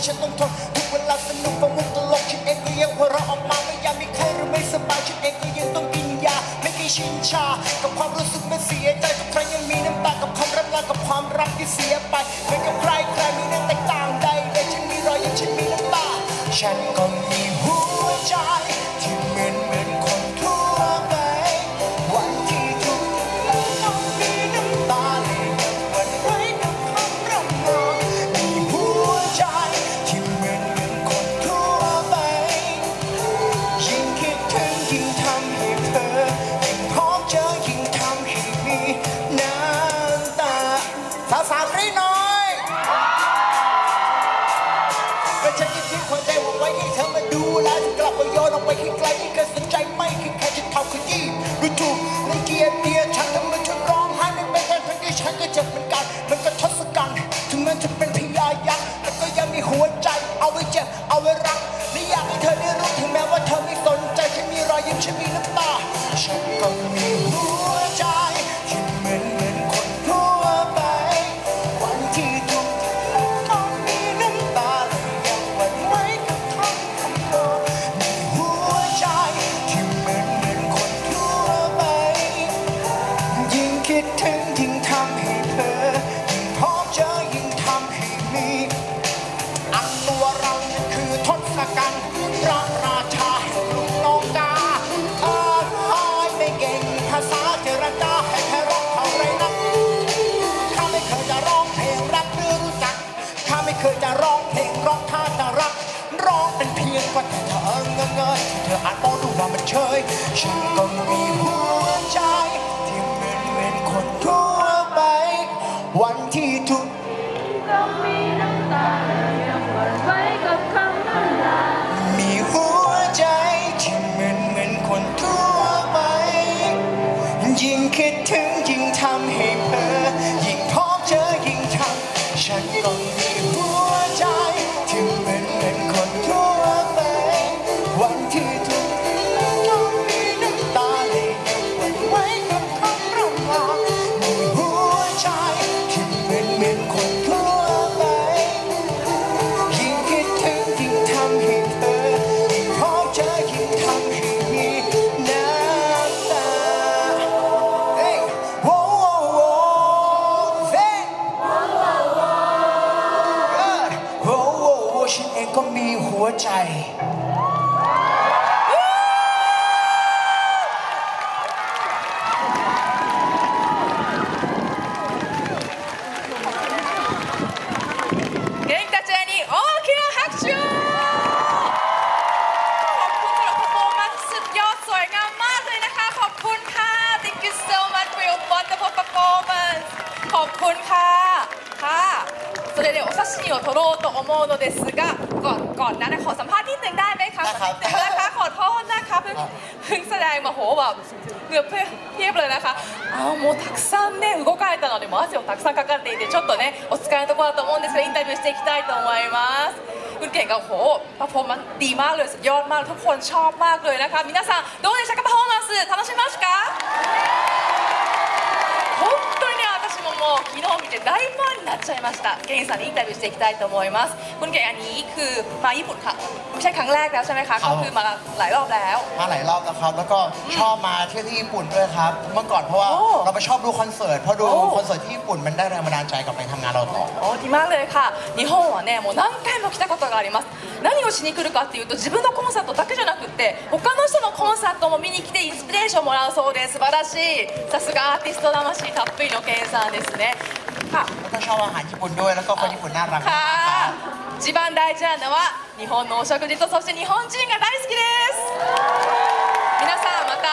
ที่ฉันต้องทนทุกเวลาสนุกฟังมุกตลกฉันเองก็ยังหัวเราะออกมาไม่อยากมีใครหรือไม่สบายฉันเองก็ยังต้องกินยา ไม่เคยชินชา กับความรู้สึกไม่เสียใจทุกครั้งยังมีน้ำตากับความรักลากับความรักที่เสียไปไม่กับใครใครมีเรื่องแตกต่างใดแต่ฉันมีรอยยิ้มฉันมีน้ำตาฉันก็มี มาโยน ร้องเพลงร้องท่าจะรัก ร้องเป็นเพียงว่าแต่เธอเงยเงยเธออาจมองดูว่ามันเชยฉันก็มีหัวใจ ที่เหมือนเหมือนคนทั่วไป วันที่ทุกข์ต้องมีน้ำตายังหวั่นไหวกับคำนั้นลามีหัวใจที่เหมือนเหมือนคนทั่วไป ยิ่งคิดถึงยิ่งทำให้เพ้อยิ่งพบเจอยิ่งทำฉันก็มีหัว วันที่ทุกข์ต้องมีน้ำตาไหลยังหวั่นไหวกับคำร่ำลามีหัวใจที่เหมือนเหมือนคนทั่วไปยิ่งคิดถึงยิ่งทำให้เธอยิ่งพบเจอยิ่งทำให้มีน้ำตาเฮ้ยโว้โว้โว้เฮ้ยโว้โว้โว้ฉันเองก็มีหัวใจ れでお写真を撮ろうと思うのですがก่อนก่อนนั้นนะขอสัมภาษณ์นิดหนึ่งได้ไหมคะ ได้ครับ ขอนิดหนึ่งนะคะ ขอโทษนะคะเพิ่งเพิ่งแสดงมาโหแบบเหงื่อเพียบเลยนะคะあもうたくさんね動かれたのでもう汗をたくさんかかっていてちょっとねお疲れのところだと思うんですがインタビューしていきたいと思いますคุณเก่งกับโหパフォーマンスดีมากเลยสุดยอดมากทุกคนชอบมากเลยนะคะ皆さんどうでしたかパフォーマンス ンス大ファンになっちゃいましたゲンさんにインタビューしていきたいと思いますคุณเก่งอันนี้คือมาญี่ปุ่นค่ะไม่ใช่ครั้งแรกแล้วใช่ไหมคะ ครั ก็ บ คือมาหลายรอบแล้ว มาหลายรอบแล้วครับ แล้วก็ชอบมาเที่ยวที่ญี่ปุ่นด้วยครับ เมื่อก่อนเพราะว่า โอ้ เราไปชอบดูคอนเสิร์ตเพราะดู โอ้ คอนเสิร์ตที่ญี่ปุ่นมันได้แรงบันดาลใจกลับไปทำงานเราต่อ おディマーレか日本はねもう何回も来たことがあります何をしに来るかっていうと自分のコンサートだけじゃなくって他の人のコンサートも見に来てインスピレーションもらうそうです素晴らしいさすがアーティスト魂たっぷりのケンさんですね ค่ะ แล้วก็ชอบอาหารญี่ปุ่นด้วย แล้วก็คนญี่ปุ่นน่ารักมากครับ ค่ะ一番大事なのは日本のお食事とそして日本人が大好きです皆さんまた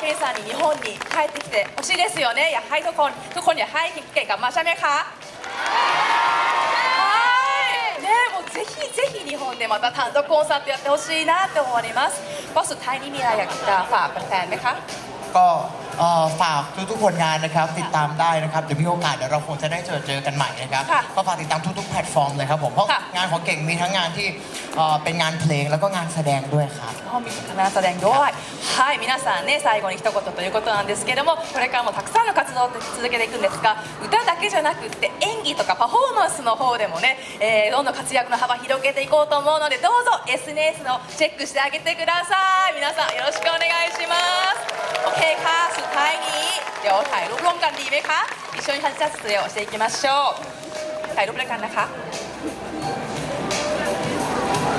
ケンさんに日本に帰ってきてほしいですよねอยากให้ทุกคนทุกคนอยากให้เก่งกลับมาใช่ไหมคะはいねもうぜひぜひ日本でまた単独コンサートやってほしいなって思いますบอสสุดท้ายนี้มีอะไรอยากจะฝาก แฟนๆไหมคะ ก็ เอ่อฝากทุกๆผลงานนะครับ ติดตามได้นะครับเดี๋ยวมีโอกาสเดี๋ยวเราคงจะได้เจอเจอกันใหม่นะครับ ค่ะ ก็ฝากติดตามทุกๆแพลตฟอร์มเลยครับผมเพราะ ค่ะ งานของเก่งมีทั้งงานที่เอ่อเป็นงานเพลงแล้วก็งานแสดงด้วยครับ 本日必ず連弱いはい皆さんね最後に一言ということなんですけどもこれからもたくさんの活動を続けていくんですが歌だけじゃなくって演技とかパフォーマンスの方でもね、えーどんどん活躍の幅広げていこうと思うのでどうぞ SNS のチェックしてあげてください皆さんよろしくお願いします す ถ่ายรูปร่วมกันดีไหมคะ一緒に写真撮影をしていきましょうถ่ายรูปด้วยกันนะคะ